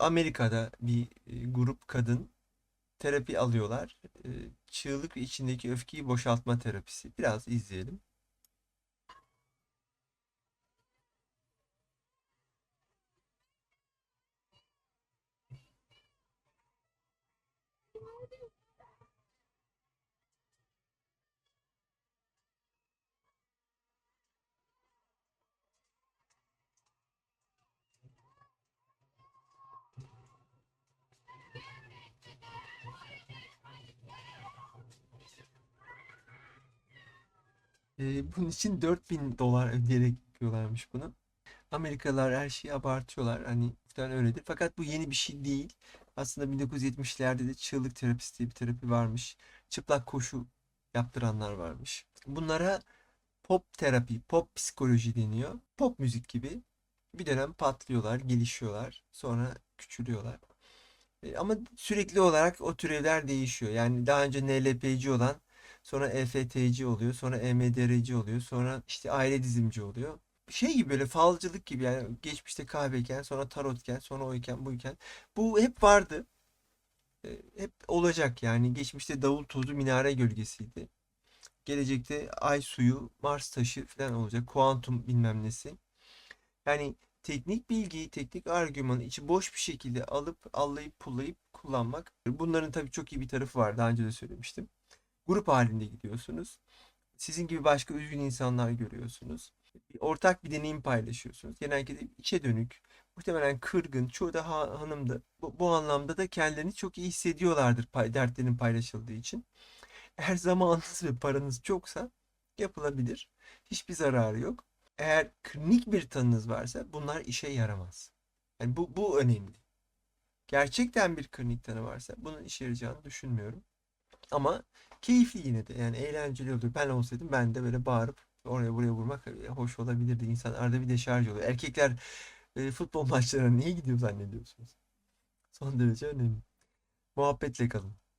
Amerika'da bir e, grup kadın terapi alıyorlar. E, Çığlık içindeki öfkeyi boşaltma terapisi. Biraz izleyelim. E, bunun için 4000 dolar ödeyerek yapıyorlarmış bunu. Amerikalılar her şeyi abartıyorlar. Hani muhtemelen öyledir. Fakat bu yeni bir şey değil. Aslında 1970'lerde de çığlık terapisi diye bir terapi varmış. Çıplak koşu yaptıranlar varmış. Bunlara pop terapi, pop psikoloji deniyor. Pop müzik gibi. Bir dönem patlıyorlar, gelişiyorlar. Sonra küçülüyorlar. E, Ama sürekli olarak o türevler değişiyor. Yani daha önce NLP'ci olan sonra EFT'ci oluyor, sonra EMDR'ci oluyor, sonra işte aile dizimci oluyor. Şey gibi böyle falcılık gibi yani geçmişte kahveyken, sonra tarotken, sonra oyken, buyken. Bu hep vardı. E, Hep olacak yani. Geçmişte davul tozu minare gölgesiydi. Gelecekte ay suyu, Mars taşı falan olacak. Kuantum bilmem nesi. Yani teknik bilgiyi, teknik argümanı içi boş bir şekilde alıp allayıp pullayıp kullanmak. Bunların tabii çok iyi bir tarafı var. Daha önce de söylemiştim. Grup halinde gidiyorsunuz. Sizin gibi başka üzgün insanlar görüyorsunuz. Ortak bir deneyim paylaşıyorsunuz. Genellikle içe dönük, muhtemelen kırgın, çoğu da ha- hanımdı. Bu, bu anlamda da kendilerini çok iyi hissediyorlardır pay, dertlerin paylaşıldığı için. Eğer zamanınız ve paranız çoksa yapılabilir. Hiçbir zararı yok. Eğer klinik bir tanınız varsa bunlar işe yaramaz. Yani bu, bu önemli. Gerçekten bir klinik tanı varsa bunun işe yarayacağını düşünmüyorum. Ama keyifli yine de yani eğlenceli olur. Ben olsaydım ben de böyle bağırıp oraya buraya vurmak e, hoş olabilirdi. İnsan arada bir deşarj oluyor. Erkekler e, futbol maçlarına niye gidiyor zannediyorsunuz? Son derece önemli. Muhabbetle kalın.